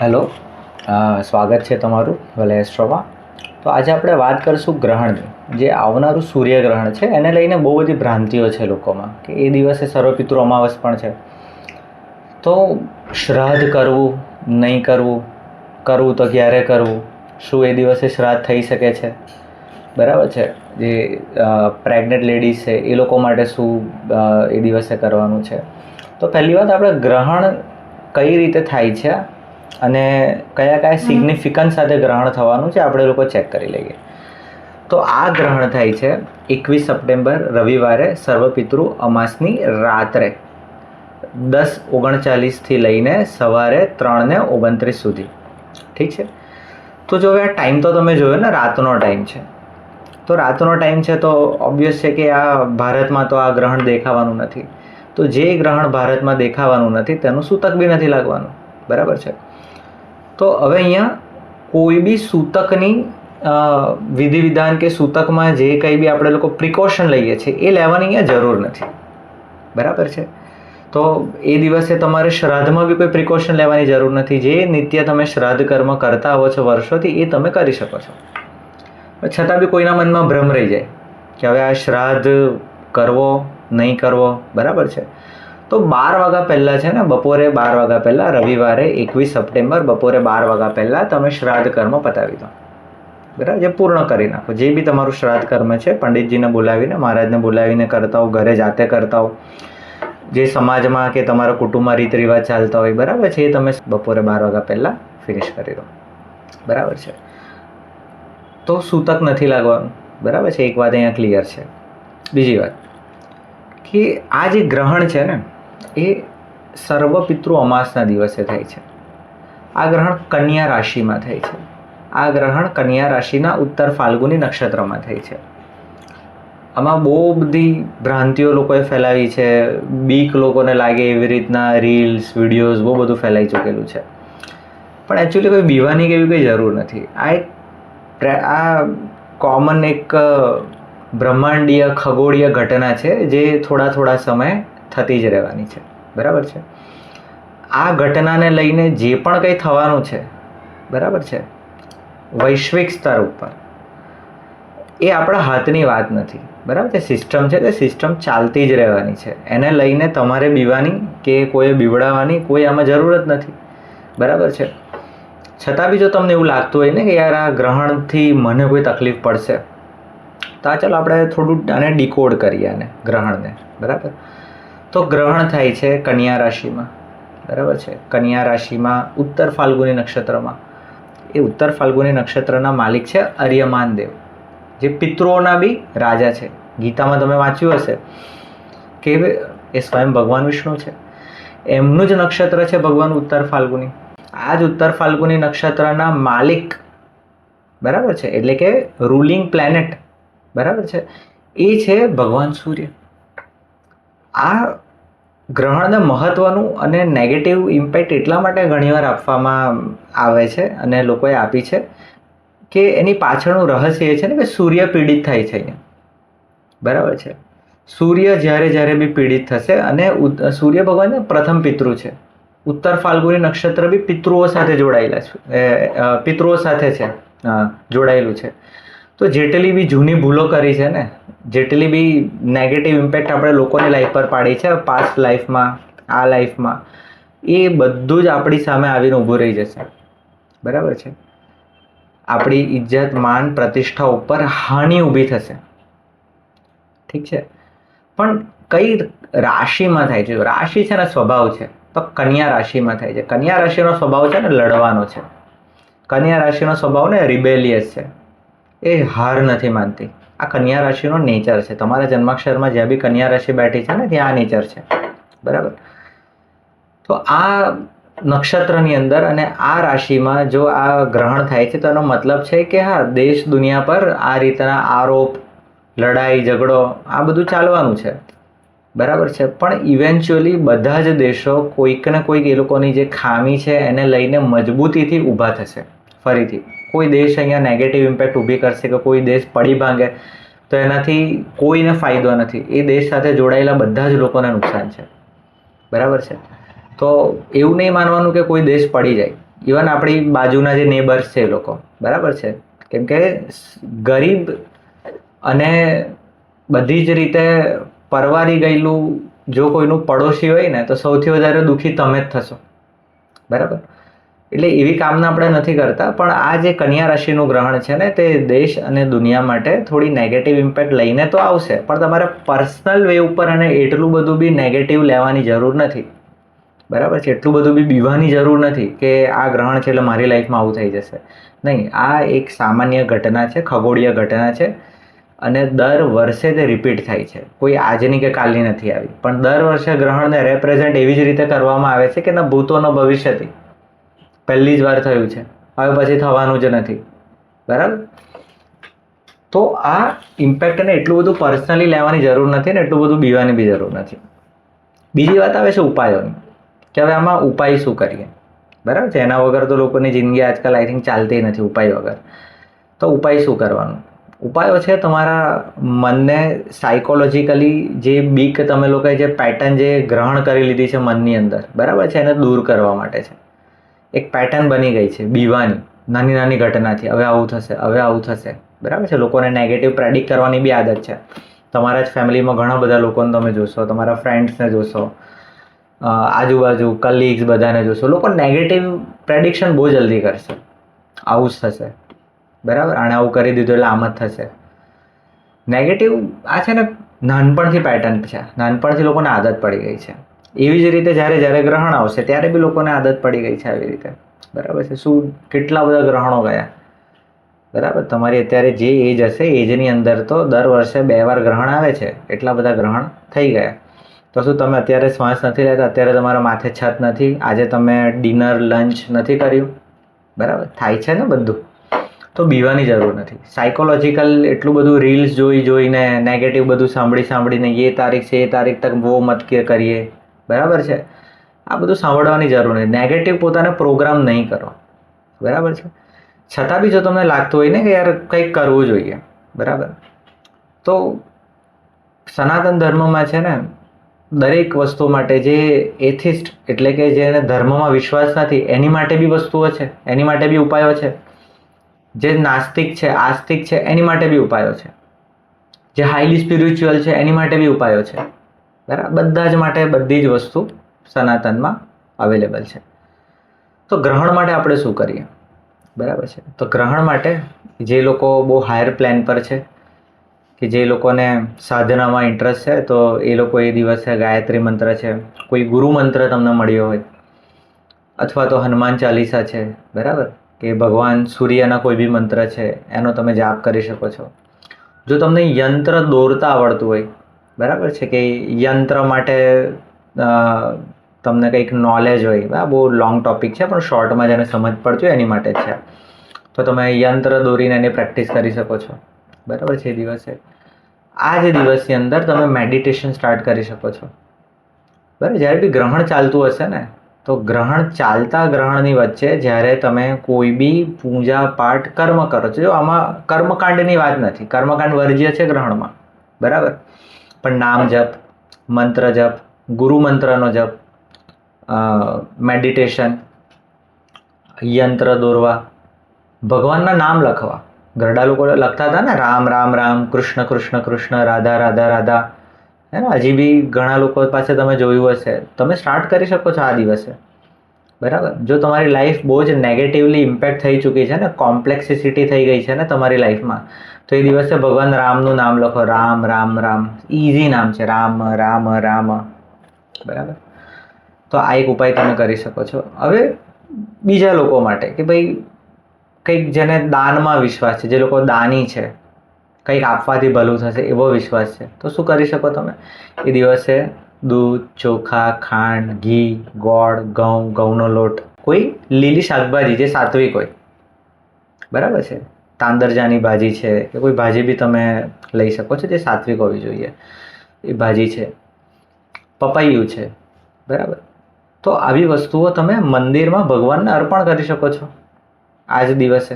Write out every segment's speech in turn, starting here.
Hello. સ્વાગત છે તમારું ભલે એસ્ટ્રોમાં. તો આજે આપણે વાત કરીશું ગ્રહણની. જે આવનારું સૂર્યગ્રહણ છે, એને લઈને બહુ બધી ભ્રાંતિઓ છે લોકોમાં, કે એ દિવસે સર્વપિતૃ અમાવસ પણ છે. તો શ્રાદ્ધ કરવું, નહીં કરવું કરવું તો ક્યારે કરવું? શું એ દિવસે શ્રાદ્ધ થઈ શકે છે? બરાબર છે? જે પ્રેગ્નન્ટ લેડીઝ છે, એ લોકો માટે શું એ દિવસે કરવાનું છે? તો પહેલી વાત આપણે ગ્રહણ કઈ રીતે થાય છે? અને કયા કયા સિગ્નિફિકન્સ સાથે ગ્રહણ થવાનું છે આપણે લોકો ચેક કરી લઈએ. તો આ ગ્રહણ થાય છે એકવીસ સપ્ટેમ્બર રવિવારે સર્વપિતૃ અમાસની રાત્રે દસ ઓગણચાલીસથી લઈને સવારે ત્રણને ઓગણત્રીસ સુધી. ઠીક છે? તો જો હવે આ ટાઈમ તો તમે જોયો ને રાતનો ટાઈમ છે. તો રાતનો ટાઈમ છે તો ઓબ્વિયસ છે કે આ ભારતમાં તો આ ગ્રહણ દેખાવાનું નથી. તો જે ગ્રહણ ભારતમાં દેખાવાનું નથી તેનું સૂતક બી નથી લાગવાનું. બરાબર છે? તો હવે અહીંયા કોઈ બી સૂતકની વિધિ વિધાન કે સૂતકમાં જે કંઈ બી આપણે લોકો પ્રિકોશન લઈએ છીએ, એ લેવાની અહીંયા જરૂર નથી. બરાબર છે? તો એ દિવસે તમારે શ્રાદ્ધમાં બી કોઈ પ્રિકોશન લેવાની જરૂર નથી. જે નિત્ય તમે શ્રાદ્ધ કર્મ કરતા આવો છો વર્ષોથી, એ તમે કરી શકો છો. છતાં બી કોઈના મનમાં ભ્રમ રહી જાય કે હવે આ શ્રાદ્ધ કરવો, નહીં કરવો, બરાબર છે? તો બાર વાગ્યા પહેલાં છે ને, બપોરે બાર વાગ્યા પહેલાં, રવિવારે એકવીસ સપ્ટેમ્બર, બપોરે બાર વાગ્યા પહેલાં તમે શ્રાદ્ધ કર્મ પતાવી દો. બરાબર? જે પૂર્ણ કરી નાખો. જે બી તમારું શ્રાદ્ધ કર્મ છે, પંડિતજીને બોલાવીને, મહારાજને બોલાવીને કરતા હો, ઘરે જાતે કરતા હો. જે સમાજમાં કે તમારા કુટુંબમાં રીત રિવાજ ચાલતા હોય, બરાબર છે, એ તમે બપોરે બાર વાગ્યા પહેલાં ફિનિશ કરી દો. બરાબર છે? તો સૂતક નથી લાગવાનું. બરાબર છે? એક વાત અહીંયા ક્લિયર છે. બીજી વાત. કે આ જે ગ્રહણ છે ને એ સર્વ પિતૃ અમાસના દિવસે થાય છે. આ ગ્રહણ કન્યા રાશિમાં થાય છે. આ ગ્રહણ કન્યા રાશિના ઉત્તર ફાલ્ગુની નક્ષત્રમાં થાય છે. આમાં બહુ બધી ભ્રાંતિઓ લોકોએ ફેલાવી છે. બીક લોકોને લાગે એવી રીતના રીલ્સ, વિડીયોઝ બહુ બધું ફેલાઈ ચૂકેલું છે. પણ એકચ્યુઅલી કોઈ બીવાની કે એવી કોઈ જરૂર નથી. આ એક આ કોમન એક બ્રહ્માંડીય ખગોળીય ઘટના છે જે થોડા થોડા સમયે થતી જ રહેવાની છે. બરાબર છે? આ ઘટનાને લઈને જે પણ કંઈ થવાનું છે, બરાબર છે? વૈશ્વિક સ્તર ઉપર. એ આપણા હાથની વાત નથી. બરાબર તે સિસ્ટમ છે તે સિસ્ટમ ચાલતી જ રહેવાની છે. એને લઈને તમારે બીવાની કે કોઈ બીવડાવવાની કોઈ આમાં જરૂર જ નથી. બરાબર છે? છતાં બી જો તમને એવું લાગતું હોય ને કે યાર આ ગ્રહણથી મને કોઈ તકલીફ પડશે, તો આ ચાલો આપણે થોડું આને ડીકોડ કરીએ આને ગ્રહણને. બરાબર? તો ગ્રહણ થાય છે કન્યા રાશિમાં. બરાબર છે? કન્યા રાશિમાં ઉત્તર ફાલ્ગુની નક્ષત્રમાં. એ ઉત્તર ફાલ્ગુની નક્ષત્રના માલિક છે અર્યમાન દેવ, જે પિતૃઓના બી રાજા છે. ગીતામાં તમે વાંચ્યું હશે કે એ સ્વયં ભગવાન વિષ્ણુ છે. એમનું જ નક્ષત્ર છે ભગવાન ઉત્તર ફાલ્ગુની. આ જ ઉત્તર ફાલ્ગુની નક્ષત્રના માલિક, બરાબર છે? એટલે કે રૂલિંગ પ્લેનેટ બરાબર છે? એ છે ભગવાન સૂર્ય. આ ગ્રહણને મહત્ત્વનું અને નેગેટિવ ઇમ્પેક્ટ એટલા માટે ઘણીવાર આપવામાં આવે છે અને લોકોએ આપી છે કે એની પાછળનું રહસ્ય એ છે ને કે સૂર્ય પીડિત થાય છે અહીંયા. બરાબર છે? સૂર્ય જ્યારે જ્યારે બી પીડિત થશે અને સૂર્ય ભગવાન પ્રથમ પિતૃ છે. ઉત્તર ફાલ્ગુની નક્ષત્ર બી પિતૃઓ સાથે જોડાયેલા છે. પિતૃઓ સાથે છે. જોડાયેલું છે. તો જેટલી બી જૂની ભૂલો કરી છે ને, જેટલી બી નેગેટિવ ઇમ્પેક્ટ આપણે લોકોની લાઈફ પર પાડી છે પાસ્ટ લાઈફમાં આ લાઈફમાં એ બધું જ આપણી સામે આવીને ઊભું રહી જશે. બરાબર છે? આપણી ઇજ્જત, માન, પ્રતિષ્ઠા ઉપર હાનિ ઊભી થશે. ઠીક છે? પણ કઈ રાશિમાં થાય છે? રાશિ છે ને, સ્વભાવ છે, તો કન્યા રાશિમાં થાય છે. કન્યા રાશિનો સ્વભાવ છે ને, લડવાનો છે. કન્યા રાશિનો સ્વભાવ ને રિબેલિયસ છે. એ હાર નથી માનતી. આ કન્યા રાશિનો નેચર છે. તમારા જન્માક્ષરમાં જ્યાં બી કન્યા રાશિ બેઠી છે ને, ત્યાં આ નેચર છે. બરાબર? તો આ નક્ષત્રની અંદર અને આ રાશિમાં જો આ ગ્રહણ થાય છે, તો એનો મતલબ છે કે હા, દેશ દુનિયા પર આ રીતના આરોપ, લડાઈ, ઝઘડો આ બધું ચાલવાનું છે. બરાબર છે? પણ ઇવેન્ચ્યુઅલી બધા જ દેશો કોઈક ને કોઈક એ લોકોની જે ખામી છે, એને લઈને મજબૂતીથી ઊભા થશે. ફરીથી. કોઈ દેશ અહીંયા નેગેટિવ ઇમ્પેક્ટ ઊભી કરશે કે કોઈ દેશ પડી ભાંગે, તો એનાથી કોઈને ફાયદો નથી. એ દેશ સાથે જોડાયેલા બધા જ લોકોને નુકસાન છે. બરાબર છે? તો એવું નહીં માનવાનું કે કોઈ દેશ પડી જાય. ઇવન આપણી બાજુના જે નેબર્સ છે એ લોકો. બરાબર છે? કેમ કે ગરીબ અને બધી જ રીતે પરવારી ગયેલું જો કોઈનું પડોશી હોય ને, તો સૌથી વધારે દુઃખી તમે જ થશો. બરાબર? એટલે એવી કામના આપણે નથી કરતા, પણ આ જે કન્યા રાશિનું ગ્રહણ છે ને, તે દેશ અને દુનિયા માટે થોડી નેગેટિવ ઇમ્પેક્ટ લઈને તો આવશે, પણ તમારે પર્સનલ વે ઉપર અને એટલું બધું બી નેગેટિવ લેવાની જરૂર નથી. બરાબર છે? એટલું બધું બી બીવાની જરૂર નથી કે આ ગ્રહણ છે એટલે મારી લાઈફમાં આવું થઈ જશે. નહીં, આ એક સામાન્ય ઘટના છે, ખગોળીય ઘટના છે, અને દર વર્ષે તે રિપીટ થાય છે. કોઈ આજની કે કાલની નથી આવી. પણ દર વર્ષે ગ્રહણને રેપ્રેઝેન્ટ એવી જ રીતે કરવામાં આવે છે કે ના ભૂતો ભવિષ્યથી. પહેલી જ વાર થયું છે. હવે પછી થવાનું જ નથી. બરાબર? તો આ ઇમ્પેક્ટને એટલું બધું પર્સનલી લેવાની જરૂર નથી ને એટલું બધું બીવાની બી જરૂર નથી. બીજી વાત આવે છે ઉપાયોની. કે હવે આમાં ઉપાય શું કરીએ? બરાબર? છે, એના વગર તો લોકોની જિંદગી આજકાલ આઈ થિંક ચાલતી નથી ઉપાય વગર. તો ઉપાય શું કરવાનું? ઉપાયો છે તમારા મનને સાયકોલોજીકલી જે બીક તમે લોકોએ જે પેટર્ન જે ગ્રહણ કરી લીધી છે મનની અંદર. બરાબર છે? એને દૂર કરવા માટે છે. એક પેટર્ન બની ગઈ છે, બીવાની. નાની નાની ઘટનાથી. હવે આવું થશે, હવે આવું થશે. બરાબર છે? લોકોને નેગેટિવ પ્રેડિક્ટ કરવાની બી આદત છે. તમારા જ ફેમિલીમાં ઘણા બધા લોકોને તમે જોશો, તમારા ફ્રેન્ડ્સને જોશો આજુબાજુ કલીગ્સ બધાને જોશો. લોકો નેગેટિવ પ્રેડિક્શન બહુ જલ્દી કરશે. આવું જ થશે. બરાબર? આણે આવું કરી દીધું એટલે આમ જ થશે. નેગેટિવ આ છે ને નાનપણથી પેટર્ન છે. નાનપણથી લોકોને આદત પડી ગઈ છે. એવી જ રીતે જ્યારે જ્યારે ગ્રહણ આવશે ત્યારે બી લોકોને આદત પડી ગઈ છે આવી રીતે. બરાબર છે? શું કેટલા બધા ગ્રહણો ગયા? બરાબર? તમારી અત્યારે જે એજ હશે એજની અંદર તો દર વર્ષે બે વાર ગ્રહણ આવે છે. એટલા બધા ગ્રહણ થઈ ગયા. તો શું તમે અત્યારે શ્વાસ નથી લેતા? અત્યારે તમારા માથે છત નથી. આજે તમે ડિનર, લંચ નથી કર્યું? બરાબર? થાય છે ને બધું? તો બીવાની જરૂર નથી. સાયકોલોજીકલ એટલું બધું રીલ્સ જોઈ જોઈને નેગેટિવ બધું સાંભળી સાંભળીને એ તારીખ છે એ તારીખ તક વો મત કરીએ. બરાબર છે? આ બધું સાંભળવાની જરૂર નથી. નેગેટિવ પોતાને પ્રોગ્રામ નહીં કરો. બરાબર છે? છતાં બી જો તમને લાગતું હોય ને કે યાર કંઈક કરવું જોઈએ, બરાબર? તો સનાતન ધર્મમાં છે ને, દરેક વસ્તુ માટે જે એથિસ્ટ એટલે કે જેને ધર્મમાં વિશ્વાસ નથી, એની માટે બી વસ્તુઓ છે, એની માટે બી ઉપાયો છે. જે નાસ્તિક છે, આસ્તિક છે, એની માટે બી ઉપાયો છે. જે હાઈલી સ્પિરિચ્યુઅલ છે, એની માટે બી ઉપાયો છે. બરાબર? બધા જ માટે બધી જ વસ્તુ સનાતનમાં અવેલેબલ છે. તો ગ્રહણ માટે આપણે શું કરીએ? બરાબર છે. તો ગ્રહણ માટે જે લોકો બહુ હાયર પ્લાન પર છે, કે જે લોકોને સાધનામાં ઇન્ટરેસ્ટ છે, તો એ લોકો એ દિવસે ગાયત્રી મંત્ર છે, કોઈ ગુરુ મંત્ર તમને મળ્યો હોય, અથવા તો હનુમાન ચાલીસા છે, બરાબર? કે ભગવાન સૂર્યના કોઈ બી મંત્ર છે, એનો તમે જાપ કરી શકો છો. જો તમને યંત્ર દોરતા આવડતું હોય બરાબર છે કે યંત્ર માટે તમને કંઈક નોલેજ હોય, આ બહુ લોંગ ટોપિક છે, પણ શોર્ટમાં જેને સમજ પડતી હોય એની માટે છે. તો તમે યંત્ર દોરીને એની પ્રેક્ટિસ કરી શકો છો. બરાબર છે એ દિવસે. આ જે દિવસની અંદર તમે મેડિટેશન સ્ટાર્ટ કરી શકો છો. બરાબર, જ્યારે બી ગ્રહણ ચાલતું હશે ને, તો ગ્રહણ ચાલતા ગ્રહણની વચ્ચે જ્યારે તમે કોઈ બી પૂજા પાઠ કર્મ કરો છો. જો આમાં કર્મકાંડની વાત નથી, કર્મકાંડ વર્જ્ય છે ગ્રહણમાં. બરાબર? પણ નામ જપ, મંત્ર જપ, ગુરુ મંત્રનો જપ મેડિટેશન યંત્ર દોરવા, ભગવાનના નામ લખવા. ઘરડા લોકો લખતા હતા ને, રામ રામ રામ, કૃષ્ણ કૃષ્ણ કૃષ્ણ, રાધા રાધા રાધા. હે ને, હજી બી ઘણા લોકો પાસે તમે જોયું હશે. તમે સ્ટાર્ટ કરી શકો છો આ દિવસે. બરાબર? જો તમારી લાઈફ બહુ જ નેગેટિવલી ઇમ્પેક્ટ થઈ ચૂકી છે ને કોમ્પ્લેક્સિસિટી થઈ ગઈ છે ને તમારી લાઈફમાં તો એ દિવસે ભગવાન રામનું નામ લખો. રામ રામ રામ. ઇઝી નામ છે. રામ રામ રામ. બરાબર? તો આ એક ઉપાય તમે કરી શકો છો. હવે બીજા લોકો માટે કે ભાઈ કંઈક જેને દાનમાં વિશ્વાસ છે, જે લોકો દાની છે, કંઈક આપવાથી ભલું થશે એવો વિશ્વાસ છે. તો શું કરી શકો તમે? એ દિવસે દૂધ, ચોખા, ખાંડ, ઘી, ગોળ, ઘઉં, ઘઉંનો લોટ. કોઈ લીલી શાકભાજી જે સાત્વિક હોય. બરાબર છે? તાંદરજાની ભાજી છે કે કોઈ ભાજી બી તમે લઈ શકો છો જે સાત્વિક હોવી જોઈએ, એ ભાજી છે. પપૈયું છે, બરાબર? તો આવી વસ્તુઓ તમે મંદિરમાં ભગવાનને અર્પણ કરી શકો છો. આ જ દિવસે,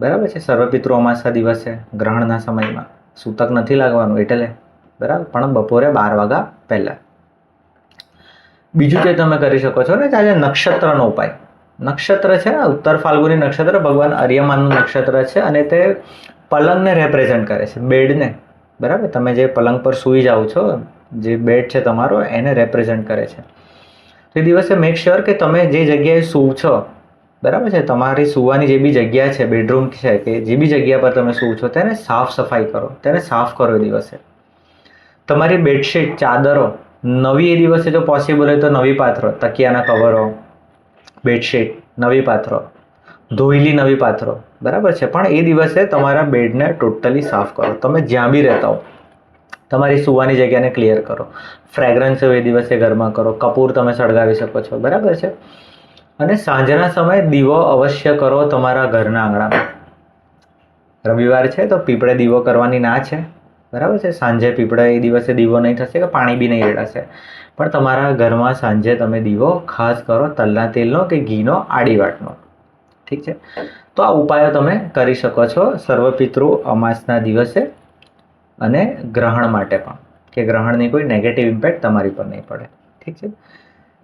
બરાબર છે? સર્વપિતૃ અમાસા દિવસે, ગ્રહણના સમયમાં. સૂતક નથી લાગવાનું એટલે, બરાબર? પણ બપોરે બાર વાગ્યા પહેલાં. બીજું જે તમે કરી શકો છો ને આજે નક્ષત્રનો ઉપાય. નક્ષત્ર છે, ઉત્તર ફાલ્ગુની નક્ષત્ર, ભગવાન અર્યમાનનું નક્ષત્ર છે અને તે પલંગને રેપ્રેઝન્ટ કરે છે, બેડને. બરાબર? તમે જે પલંગ પર સૂઈ જાઓ છો, જે બેડ છે તમારો, એને રેપ્રેઝન્ટ કરે છે. તે દિવસે મેક શ્યોર કે તમે જે જગ્યાએ સૂવ છો, બરાબર છે? તમારી સૂવાની જે બી જગ્યા છે બેડરૂમ છે કે જે બી જગ્યા પર તમે સૂવ છો, તેને સાફ સફાઈ કરો, તેને સાફ કરો એ દિવસે. તમારી બેડશીટ ચાદરો, નવી એ દિવસે જો પોસિબલ હોય તો નવી પાથરો, તકિયાના કવરો બેડશીટ, નવી પાથરો, ધોઈલી નવી પાથરો, બરાબર છે? પણ એ દિવસે તમારા બેડને ટોટલી સાફ કરો. તમે જ્યાં બી રહેતા હો, તમારી સુવાની જગ્યાને ક્લિયર કરો. ફ્રેગ્રન્સ એ દિવસે ઘરમાં કરો. કપૂર તમે સળગાવી શકો છો. બરાબર છે? અને સાંજના સમયે દીવો અવશ્ય કરો તમારા ઘરના આંગણામાં. રવિવાર છે તો પીપળે દીવો કરવાની ના છે. બરાબર છે? સાંજે પીપળા એ દિવસે દીવો નહીં થશે કે પાણી બી નહીં રેડાશે. પણ તમારા ઘરમાં સાંજે તમે દીવો, ખાસ કરો તલના તેલનો કે ઘીનો આડી વાટનો ઠીક છે? તો આ ઉપાયો તમે કરી શકો છો સર્વપિતૃ અમાસના દિવસે અને ગ્રહણ માટે પણ. કે ગ્રહણની કોઈ નેગેટિવ ઇમ્પેક્ટ તમારી પર નહીં પડે. ઠીક છે?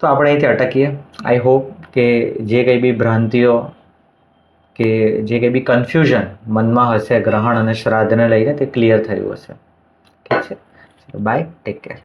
તો આપણે અહીંથી અટકીએ. આઈ હોપ કે જે કંઈ બી ભ્રાંતિઓ કે જે કંઈ બી કન્ફ્યુઝન મનમાં હશે, ગ્રહણ અને શ્રાદ્ધને લઈને તે ક્લિયર થયું હશે. ઠીક છે? Bye take care